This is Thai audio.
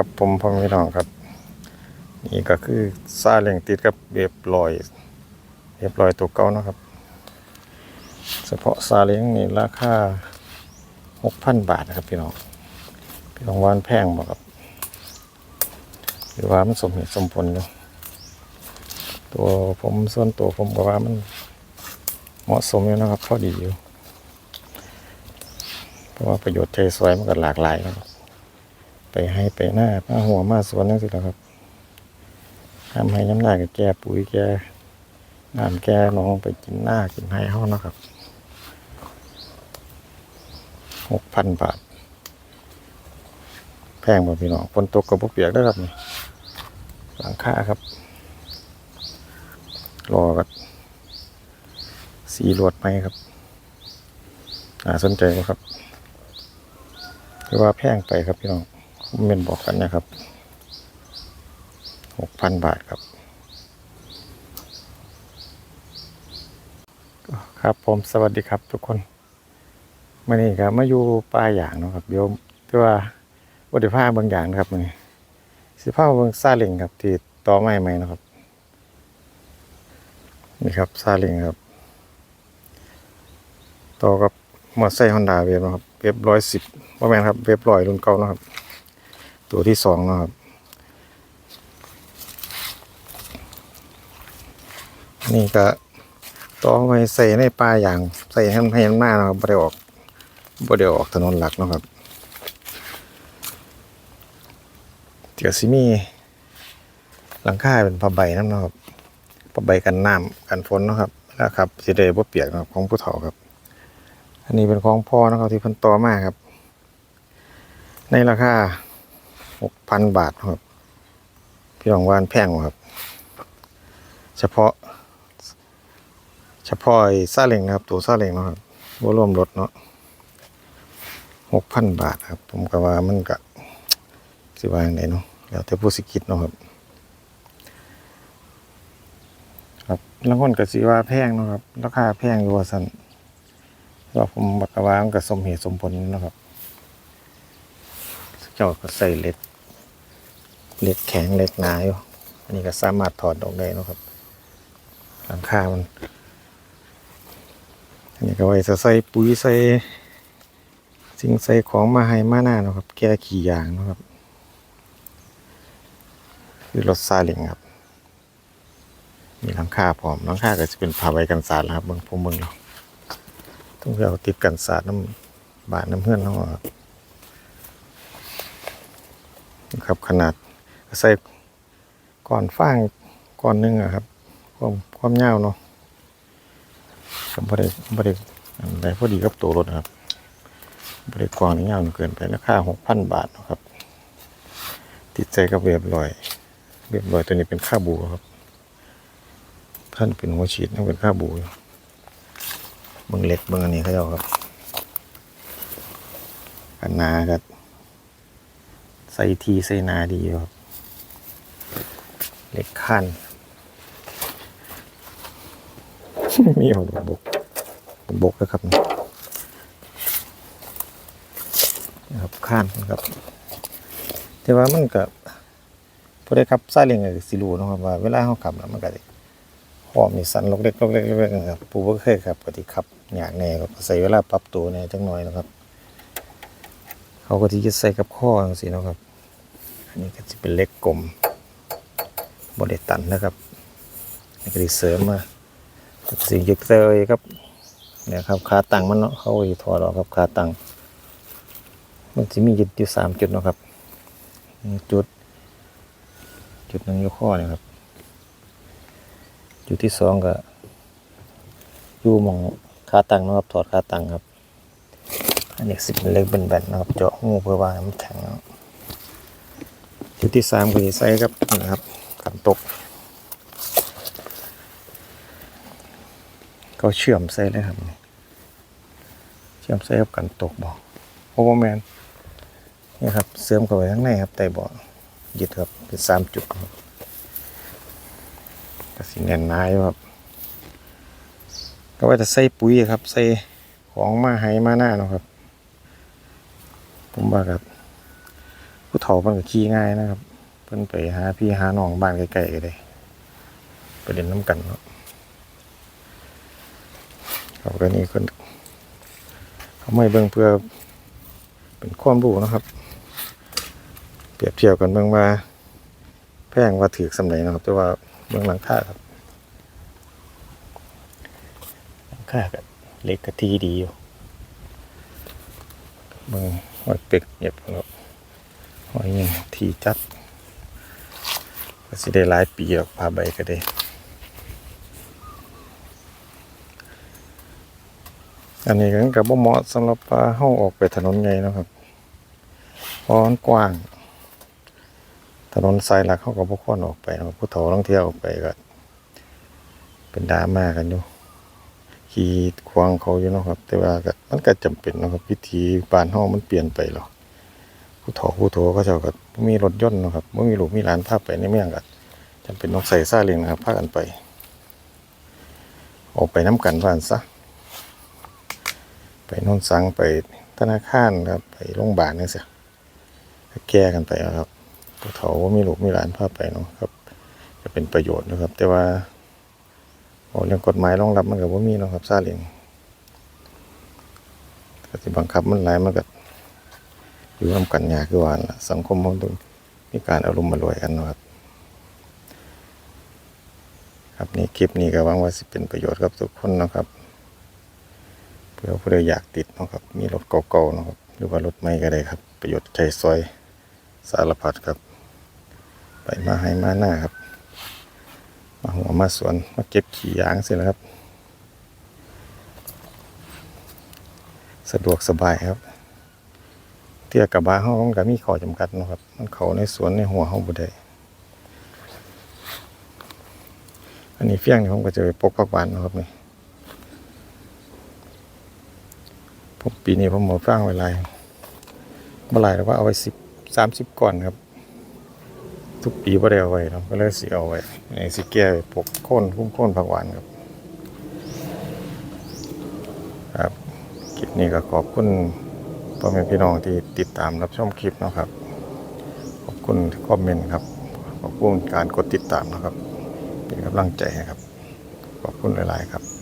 ครับผมพ่อพี่น้องครับ นี่ก็คือซาเล้งติดกับเรียบร้อยเรียบร้อยตัวเก่าเนาะครับ เฉพาะซาเล้งนี่ราคาหกพันบาทนะครับพี่น้องพี่น้องวามันแพงบ่ครับหรือว่ามันสมเหตุสมผลอยู่ตัวผมส่วนตัวผมก็ว่ามันเหมาะสมอยู่นะครับพอดีอยู่ เพราะว่าประโยชน์เทสวยมันก็หลากหลายนะครับ ให้ไปหน้ามาหัวมาสวนนั่นสิแหละครับทำให้น้ำหนักกับแก่ปุ๋ยแก่น้ำแก่น้องไปกินหน้ากินให้ห้องนะครับหกพันบาท แพงบ่พี่น้องฝนตกกับพวกเปียกได้ครับนี่หลังคาครับ รอกันสีรวดไหมครับน่าสนใจบ่ครับหรือว่าแพงไปครับพี่น้อง คอมเมนต์บอกกันนะครับหกพันบาทครับ ครับผมสวัสดีครับทุกคนมื่อนี้ครับมาอยู่ป่าอย่างนะครับเดี๋ยวที่ว่าวัตถุภาพบางอย่างนะครับมื่อนี้สิภาพบางซาเลิงครับที่ต่อไม้ใหม่นะครับ นี่ครับซาเลิงครับ ต่อกับมอเตอร์ไซค์ฮอนด้าเวฟนะครับเวฟร้อยสิบว่าแมนครับเวฟร้อยรุ่นเก่านะครับ ตัวที่สองนะครับนี่ก็ต่อไปใส่ในปลาอย่างใส่ให้มันให้มันหน้านะครับบ่ได้ออกบ่ได้ออกถนนหลักนะครับเดี๋ยวสิมีหลังคาเป็นผ้าใบนั่นะครับผ้าใบกันน้ำกันฝนนะครับแล้วครับสิได้บ่เปียกเนาะของผู้เฒ่าครับ อันนี้เป็นของพ่อนะครับที่พิ่นต่อมาครับ ในราคา หกพันบาทครับ พี่รองวานแพงบ่ครับ เฉพาะ เฉพาะไอ้ซาเล้งนะครับ ตัวซาเล้งนะครับว่รวมรถเนาะหกพันบาทครับ ผมก็ว่ามันก็สิว่าอย่างไรเนาะแล้วแต่ผู้สิคิดเนาะครับ ครับแล้วคนก็สิว่าแพงเนาะครับ ราคาแพงอยู่ว่าสั่นก็ผมบักว่ามันก็สมเหตุสมผลเนาะครับ เจ้าก็ใส่เล็ก เหล็กแข็งเหล็กหนาอยู่อันนี้ก็สามารถถอดออกได้นะครับ หลังคามันอันนี้ก็ไว้ใส่ปุ๋ยใส่สิ่งใส่ของมาให้มาหน้าเนาะครับ แก้ขี่ยางนะครับ คือรถซาเล้งครับ มีหลังคาพร้อมหลังคาก็จะเป็นผ้าใบกันสาดครับเบิ่งพวกมึงเนาต้องเอาติดกันสาดน้ำบาดน้ำเพื่อนเนาครับครับขนาด ใส่ก้อนฟางก้อนหนึงอะครับ ความความยาวเนาะก็บ่ได้บ่ได้อันใดพอดีกับตัวรถนะครับบ่ได้กว้างนี่ยาวเกินไปราคาหกพันบาทนะครับ ติดใจกับเรียบร้อยเรียบร้อยตัวนี้เป็นค่าบูครับ ท่านเป็นหัวฉีดนั่นเป็นค่าบูเบิ่งเล็กเบิ่งอันนี้เขาเจ้าครับอันนาครับใส่ทีใส่นาดีอยู่ครับ เหล็กขั้นมีเอาดอกบกดอกบกนะครับนะครับขั้นนะครับ แต่ว่ามันกับพอได้ขับซาเล้งกับสิรูนะครับว่าเวลาเขาขับแล้วมันก็สิหอมนี่สันลกเล็กลกเล็กเล็กนะครับปูบ่เคยขับปฏิขับอยากแน่ก็ใส่เวลาปรับตัวแน่จังหน่อยนะครับ เขาก็ที่จะใส่กับข้อจังซี่เนาะครับ อันนี้ก็จะเป็นเล็กกลม บริตันนะครับนี่ก็ด้เสริมมาสิ่งยึดเตยครับเนี่ยครับขาตั้งมันเนาะเขาอีถอดออกครับขาตั้งมันจะมีจุดอยู่สามจุดนะครับจุด จุดหนึ่งอยู่ข้อเนี่ยครับ จุดที่สองก็อยู่มองขาตั้งนะครับถอดขาตั้งครับอันนี้สิเป็นเล็กเป็นแบนๆนะครับเจาะงูเพื่อว่าให้มันแข็งเนาะจุดที่สามคือใส่ครับนี่นะครับ กันตก ก็เชื่อมใส่เลยครับนี่เชื่อมใส่กับกันตกบอกโอเวอร์แมนนี่ครับเสริมเข้าไปข้างในครับไต่เบาะยึดครับเป็นสามจุดครับก็สิแน่นหนาอยู่ครับก็ว่าจะใส่ปุ๋ยครับ ใส่ของมาให้มาหน้าเนาะครับ ผมว่าครับ ผู้เฒ่าเพิ่นก็ขี่ง่ายนะครับ เพิ่นไปหาพี่หาน้องบ้านใกล้ๆก็ได้ไปเล่นน้ำกันเนาะครับก็นี่คนเขาไม่เบิ่งเพื่อเป็นความรู้นะครับ เปรียบเทียบกันเบิ่งว่า แพงว่าถือสำไหนนะครับ แต่ว่าเบิ่งหลังคาครับหลังคากับเล็กกะทีดีอยู่เบิ่งหอยเป็กเงียบแล้วหอยยังทีจัด ก็สิได้หลายปีหรอกผ้าใบก็ได้ อันนี้ก็กับบ่เหมาะสำหรับปลาเฮาออกไปถนนใหญ่นะครับพราะมันกว้าง ถนนสายหลักเขาก็บ่ควรออกไปนะผู้เฒ่าท่องเที่ยวออกไปก็ เป็นดราม่ากันอยู่ขี่ขวางเขาอยู่นะครับ แต่ว่าก็มันก็จำเป็นนะครับวิถีบ้านเฮามันเปลี่ยนไปหรอก ผู้เฒ่าผู้โถเขาเจ้าก็บ่มีรถยนต์นะครับบ่มีลูกมีหลานพาไปในเมืองก็จำเป็นต้องใส่ซาเล้งนะครับพากันไป ออกไปน้ำกันว่าซั่นซะไปนนสังไปธนาคารครับไปโรงพยาบาลนี่สิแก้กันไปอะครับผู้เฒ่าว่ามีลูกมีหลานพาไปเนาะครับจะเป็นประโยชน์นะครับ แต่ว่าโอ้เรื่องกฎหมายรองรับมันก็บ่มีนะครับซาเลียงก็สิบังคับมันหลายมันก็ อยู่ร่วมกันยากคือว่าล่ะสังคมมันต้องมีการอารมณ์มารวยกันนะครับครับนี่คลิปนี้ก็หวังว่าสิเป็นประโยชน์กับทุกคนนะครับเพื่อผู้ใดอยากติดนะครับ มีรถเก่าๆนะครับ หรือว่ารถใหม่ก็ได้ครับ ประโยชน์ใจซอยสารพัดครับ ไปมาให้มาหน้าครับ มาหัวมาสวนมาเก็บขี่ยางเสร็จแล้วครับ สะดวกสบายครับ เที่ยกับบ้านห้องก็มีข้อจำกัดนะครับ มันเขาในสวนในหัวห้องบ่ได้อันนี้เฟี้ยงนี่ผมก็จะไปปกผักหวานนะครับนี่ผมปีนี้ผมหมดฟางไว้หลายเมื่อไหร่แล้วว่าเอาไว้สิบสามสิบก่อนครับ ทุกปีบ่ได้เอาไว้ครับก็เลยสิเอาไว้ในสิแก้ปกโค่นคุ้มโค่นผักหวานครับ ครับคลิปนี้ก็ขอบคุณ พ่อแม่พี่น้องที่ติดตามรับชมคลิปนะครับ ขอบคุณคอมเมนต์ครับ ขอบคุณการกดติดตามนะครับ เป็นกำลังใจให้ครับ ขอบคุณหลาย ๆ ครับ